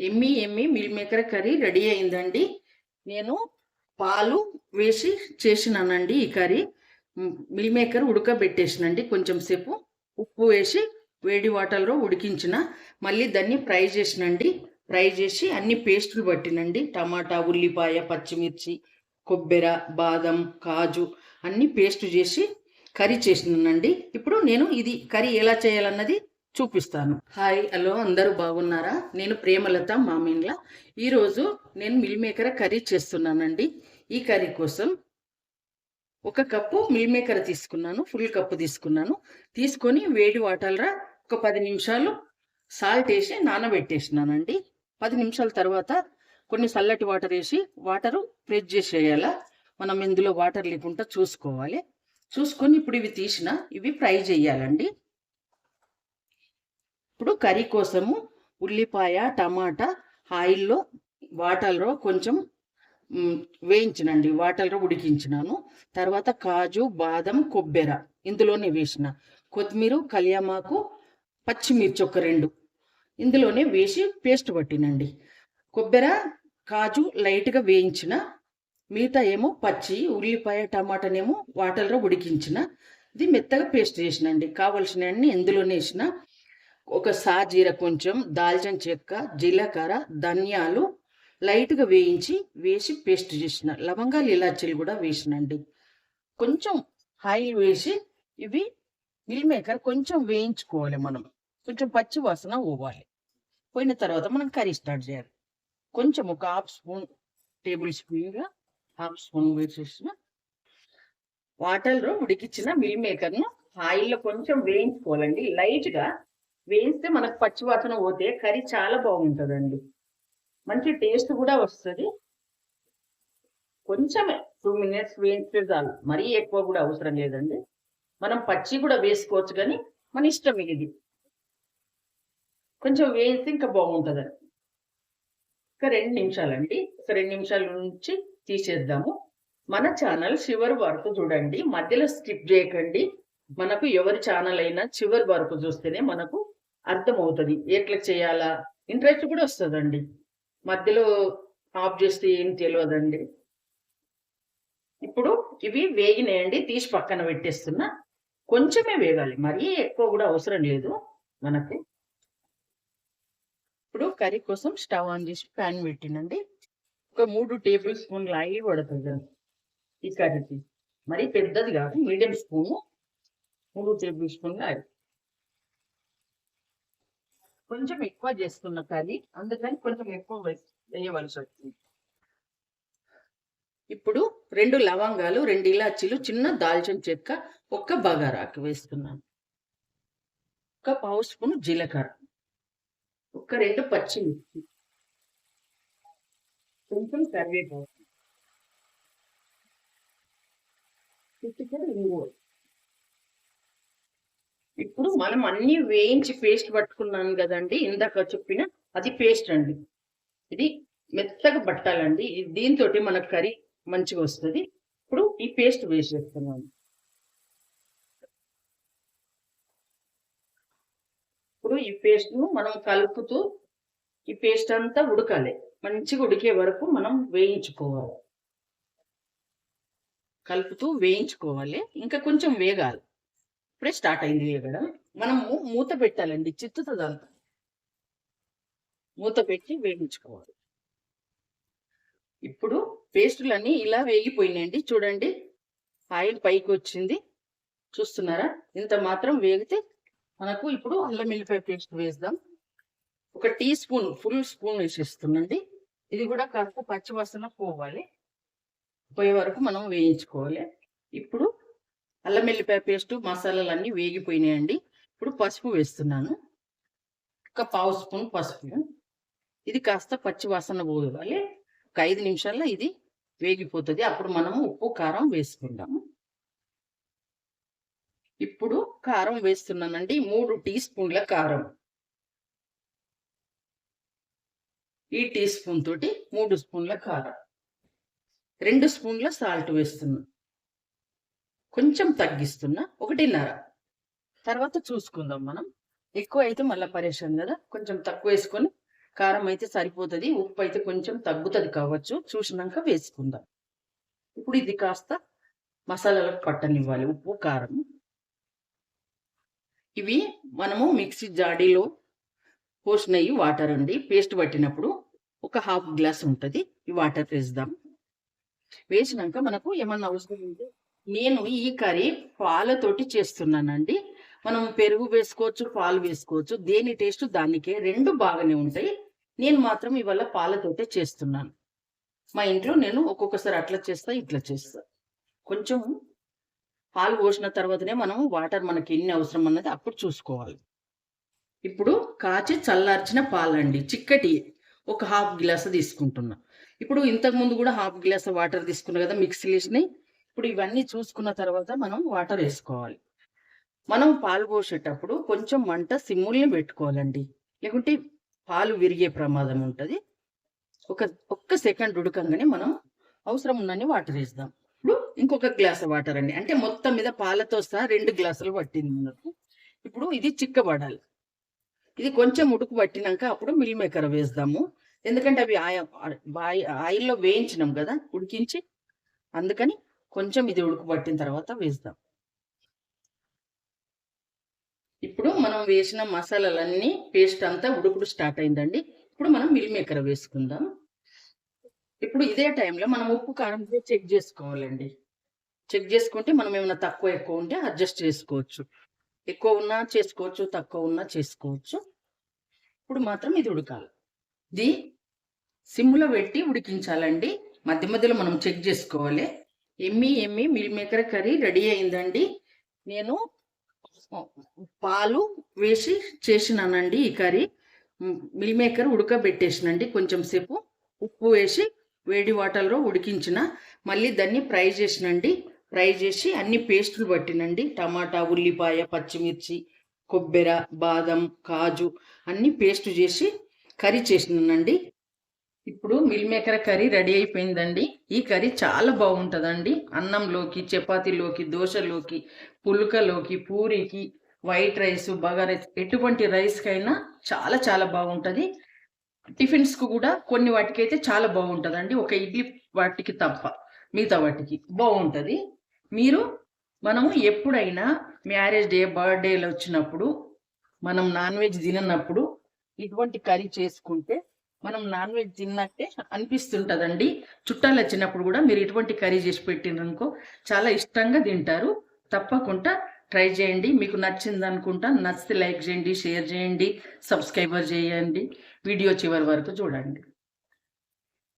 ఎమ్మి ఎమ్మి meal maker curry ready అయిందండి. నేను పాలు వేసి చేసినానండి ఈ కర్రీ. మిల్ మేకర్ ఉడకబెట్టేసినండి కొంచెం సేపు. ఉప్పు వేసి వేడి వాటర్లో ఉడికించిన. మళ్ళీ దాన్ని ఫ్రై చేసినండి. ఫ్రై చేసి అన్ని పేస్టులు పట్టినండి. టమాటా ఉల్లిపాయ పచ్చిమిర్చి కొబ్బెర బాదం కాజు అన్ని పేస్ట్ చేసి కర్రీ చేసినానండి. ఇప్పుడు నేను ఇది కర్రీ ఎలా చేయాలన్నది చూపిస్తాను. హాయ్ హలో అందరూ బాగున్నారా? నేను ప్రేమలత మామిన్ల. ఈరోజు నేను మిల్ మేకర్ కర్రీ చేస్తున్నానండి. ఈ కర్రీ కోసం ఒక కప్పు మిల్ మేకర్ తీసుకున్నాను ఫుల్ కప్పు తీసుకున్నాను. తీసుకొని వేడి వాటర్లో ఒక పది నిమిషాలు సాల్ట్ వేసి నానబెట్టేసినానండి. పది నిమిషాల తర్వాత కొన్ని చల్లటి వాటర్ వేసి వాటరు ప్రెస్ చేసేయాల? మనం ఇందులో వాటర్ లేకుండా చూసుకోవాలి. చూసుకొని ఇప్పుడు ఇవి తీసిన ఇవి ఫ్రై చేయాలండి. ఇప్పుడు కర్రీ కోసము ఉల్లిపాయ టమాటా ఆయిల్లో వాటర్లో కొంచెం వేయించినండి. వాటర్లో ఉడికించినాను. తర్వాత కాజు బాదం కొబ్బెర ఇందులోనే వేసిన. కొత్తిమీర కలియామాకు పచ్చిమిర్చి ఒక రెండు ఇందులోనే వేసి పేస్ట్ పట్టినండి. కొబ్బెర కాజు లైట్గా వేయించిన మిగతా ఏమో పచ్చి ఉల్లిపాయ టమాటానేమో వాటర్లో ఉడికించిన. ఇది మెత్తగా పేస్ట్ చేసినండి. కావలసినవన్నీ ఇందులోనే వేసిన. ఒక సాజీర కొంచెం దాల్చిన చెక్క జీలకర్ర ధనియాలు లైట్గా వేయించి వేసి పేస్ట్ చేసిన. లవంగాలు ఇలాచీలు కూడా వేసినండి. కొంచెం ఆయిల్ వేసి ఇవి మిల్ మేకర్ కొంచెం వేయించుకోవాలి మనం. కొంచెం పచ్చి వాసన పోవాలి. పోయిన తర్వాత మనం కర్రీ స్టార్ట్ చేయాలి. కొంచెం ఒక హాఫ్ స్పూన్ టేబుల్ స్పూన్గా హాఫ్ స్పూన్ వేసేసిన వాటర్లో ఉడికించిన మిల్ మేకర్ను ఆయిల్లో కొంచెం వేయించుకోవాలండి. లైట్గా వేయిస్తే మనకు పచ్చివాసన పోతే కర్రీ చాలా బాగుంటుందండి. మంచి టేస్ట్ కూడా వస్తుంది. కొంచెమే టూ మినిట్స్ వేయించితే చాలు. మరీ ఎక్కువ కూడా అవసరం లేదండి. మనం పచ్చి కూడా వేసుకోవచ్చు కానీ మన ఇష్టం ఇది. కొంచెం వేయిస్తే ఇంకా బాగుంటుందండి. ఇంకా రెండు నిమిషాలండి. ఒక రెండు నిమిషాల నుంచి తీసేద్దాము. మన ఛానల్ చివరి వరకు చూడండి. మధ్యలో స్కిప్ చేయకండి. మనకు ఎవరి ఛానల్ అయినా చివరి వరకు చూస్తేనే మనకు అర్థమవుతుంది. ఎట్లా చేయాలా? ఇంట్రెస్ట్ కూడా వస్తుందండి. మధ్యలో ఆఫ్ చేస్తే ఏం తెలియదండి. ఇప్పుడు ఇవి వేగినాయండి. తీసి పక్కన పెట్టేస్తున్నా కొంచెమే వేగాలి. మరీ ఎక్కువ కూడా అవసరం లేదు మనకు. ఇప్పుడు కర్రీ కోసం స్టవ్ ఆన్ చేసి ప్యాన్ పెట్టినండి. ఒక మూడు టేబుల్ స్పూన్లు ఆయిల్ పడుతుంది. ఈ కర్రీకి. మరీ పెద్దది కాదు మీడియం స్పూను. మూడు టేబుల్ స్పూన్ల ఆయిల్. కొంచెం ఎక్కువ చేస్తున్న కర్రీ అందుకని కొంచెం ఎక్కువ వేయవలసి వచ్చింది. ఇప్పుడు రెండు లవంగాలు రెండు ఇలాచీలు చిన్న దాల్చిన చెక్క ఒక్క బగారాకు వేస్తున్నాను. ఒక పావు స్పూన్ జీలకర్ర. ఒక రెండు పచ్చిమిర్చి. కొంచెం కరివేపాకు. ఇంగువ. ఇప్పుడు మనం అన్ని వేయించి పేస్ట్ పట్టుకున్నాం కదండి ఇందాక చెప్పిన అది పేస్ట్ అండి. ఇది మెత్తగా పట్టాలండి. ఇది దీంతో మనకు కర్రీ మంచిగా వస్తుంది. ఇప్పుడు ఈ పేస్ట్ వేసేస్తున్నాను ఇప్పుడు ఈ పేస్ట్ను మనం కలుపుతూ ఈ పేస్ట్ అంతా ఉడకాలి. మంచిగా ఉడికే వరకు మనం వేయించుకోవాలి. కలుపుతూ వేయించుకోవాలి. ఇంకా కొంచెం వేగాలి. ఇప్పుడే స్టార్ట్ అయింది ఇక్కడ మనము మూత పెట్టాలండి చిత్తుతుంది మూత పెట్టి వేయించుకోవాలి. ఇప్పుడు పేస్టులన్నీ ఇలా వేగిపోయినాయండి. చూడండి ఆయిల్ పైకి వచ్చింది. చూస్తున్నారా? ఇంత మాత్రం వేగితే మనకు ఇప్పుడు అల్లం ఎల్లిపాయ పేస్ట్ వేద్దాం. ఒక టీ స్పూన్ ఫుల్ స్పూన్ వేసేస్తుందండి ఇది కూడా కాస్త పచ్చివాసన పోవాలి. పోయే వరకు మనం వేయించుకోవాలి. ఇప్పుడు అల్లం వెల్లిపాయ పేస్ట్ మసాలాలు అన్నీ వేగిపోయినాయండి. ఇప్పుడు పసుపు వేస్తున్నాను. ఒక పావు స్పూన్ పసుపు. ఇది కాస్త పచ్చి వాసన పోవాలి. ఒక ఐదు నిమిషాల్లో ఇది వేగిపోతుంది. అప్పుడు మనము ఉప్పు కారం వేసుకుందాము ఇప్పుడు కారం వేస్తున్నానండి. మూడు టీ స్పూన్ల కారం. ఈ టీ స్పూన్ తోటి మూడు స్పూన్ల కారం. రెండు స్పూన్ల సాల్ట్ వేస్తున్నాను. కొంచెం తగ్గిస్తున్నా ఒకటిన్నర. తర్వాత చూసుకుందాం మనం. ఎక్కువ అయితే మళ్ళీ పరేషాన్ కదా కొంచెం తక్కువ వేసుకొని కారం అయితే సరిపోతుంది ఉప్పు అయితే కొంచెం తగ్గుతుంది కావచ్చు చూసినాక వేసుకుందాం. ఇప్పుడు ఇది కాస్త మసాలాలకు పట్టనివ్వాలి ఉప్పు కారం. ఇవి మనము మిక్సీ జాడీలో పోసినవి వాటర్ అండి. పేస్ట్ పట్టినప్పుడు ఒక హాఫ్ గ్లాస్ ఉంటుంది ఈ వాటర్ వేద్దాం. వేసినాక మనకు ఏమన్నా అవసరం ఉంటే నేను ఈ కర్రీ పాలతోటి చేస్తున్నానండి. మనం పెరుగు వేసుకోవచ్చు పాలు వేసుకోవచ్చు దేని టేస్ట్ దానికే రెండు బాగానే ఉంటాయి. నేను మాత్రం ఇవాళ పాలతోటే చేస్తున్నాను. మా ఇంట్లో నేను ఒక్కొక్కసారి అట్లా చేస్తా ఇట్లా చేస్తా. కొంచెం పాలు పోసిన తర్వాతనే మనం వాటర్ మనకి ఎన్ని అవసరం అన్నది అప్పుడు చూసుకోవాలి. ఇప్పుడు కాచి చల్లార్చిన పాలండి చిక్కటి ఒక హాఫ్ గ్లాస్ తీసుకుంటున్నా. ఇప్పుడు ఇంతకు ముందు కూడా హాఫ్ గ్లాస్ వాటర్ తీసుకున్నా కదా మిక్సీ వేసినాయి ఇప్పుడు ఇవన్నీ చూసుకున్న తర్వాత మనం వాటర్ వేసుకోవాలి. మనం పాలు పోసేటప్పుడు కొంచెం మంట సిమ్ముల్ని పెట్టుకోవాలండి. లేకుంటే పాలు విరిగే ప్రమాదం ఉంటుంది. ఒక ఒక్క సెకండ్ ఉడకంగానే మనం అవసరం ఉన్నన్ని వాటర్ వేద్దాం. ఇప్పుడు ఇంకొక గ్లాస్ వాటర్ అండి. అంటే మొత్తం మీద పాలతో సహా రెండు గ్లాసులు పట్టింది మనకు. ఇప్పుడు ఇది చిక్కబడాలి. ఇది కొంచెం ఉడుకు పట్టినాక అప్పుడు మిల్ మేకర్ వేద్దాము. ఎందుకంటే అవి ఆయిల్లో వేయించినాం కదా ఉడికించి అందుకని కొంచెం ఇది ఉడుకు పట్టిన తర్వాత వేద్దాం. ఇప్పుడు మనం వేసిన మసాలాలన్నీ పేస్ట్ అంతా ఉడుకుడు స్టార్ట్ అయిందండి. ఇప్పుడు మనం మిల్ మేకర్ వేసుకుందాం. ఇప్పుడు ఇదే టైంలో మనం ఉప్పు కారం చెక్ చేసుకోవాలండి. చెక్ చేసుకుంటే మనం ఏమైనా తక్కువ ఎక్కువ ఉంటే అడ్జస్ట్ చేసుకోవచ్చు. ఎక్కువ ఉన్నా చేసుకోవచ్చు తక్కువ ఉన్నా చేసుకోవచ్చు. ఇప్పుడు మాత్రం ఇది ఉడకాలి. ఇది సిమ్లో పెట్టి ఉడికించాలండి. మధ్య మధ్యలో మనం చెక్ చేసుకోవాలి. ఎమ్మి ఎమ్మి మిల్ మేకర్ కర్రీ రెడీ అయిందండి. నేను పాలు వేసి చేసినానండి ఈ కర్రీ. మిల్ మేకర్ ఉడకబెట్టేసినండి కొంచెం సేపు. ఉప్పు వేసి వేడి వాటర్లో ఉడికించిన. మళ్ళీ దాన్ని ఫ్రై చేసినండి. ఫ్రై చేసి అన్ని పేస్టులు పట్టినండి. టమాటా ఉల్లిపాయ పచ్చిమిర్చి కొబ్బెర బాదం కాజు అన్ని పేస్ట్ చేసి కర్రీ చేసినానండి. ఇప్పుడు మిల్ మేకర్ కర్రీ రెడీ అయిపోయిందండి. ఈ కర్రీ చాలా బాగుంటుందండి. అన్నంలోకి చపాతీలోకి దోశలోకి పుల్కలోకి పూరికి వైట్ రైస్ బగా రైస్ ఎటువంటి రైస్కైనా చాలా చాలా బాగుంటుంది. టిఫిన్స్కు కూడా కొన్ని వాటికి అయితే చాలా బాగుంటుందండి. ఒక ఇడ్లీ వాటికి తప్ప మిగతా వాటికి బాగుంటుంది. మీరు మనము ఎప్పుడైనా మ్యారేజ్ డే బర్త్డేలు వచ్చినప్పుడు మనం నాన్ వెజ్ తిననప్పుడు ఇటువంటి కర్రీ చేసుకుంటే మనం నాన్ వెజ్ తిన్నట్టే అనిపిస్తుంటదండి. చుట్టాలు వచ్చినప్పుడు కూడా మీరు ఇటువంటి కర్రీ చేసి పెట్టిననుకో చాలా ఇష్టంగా తింటారు. తప్పకుండా ట్రై చేయండి. మీకు నచ్చింది అనుకుంటా నచ్చితే లైక్ చేయండి షేర్ చేయండి సబ్స్క్రైబర్ చేయండి. వీడియో చివరి వరకు చూడండి.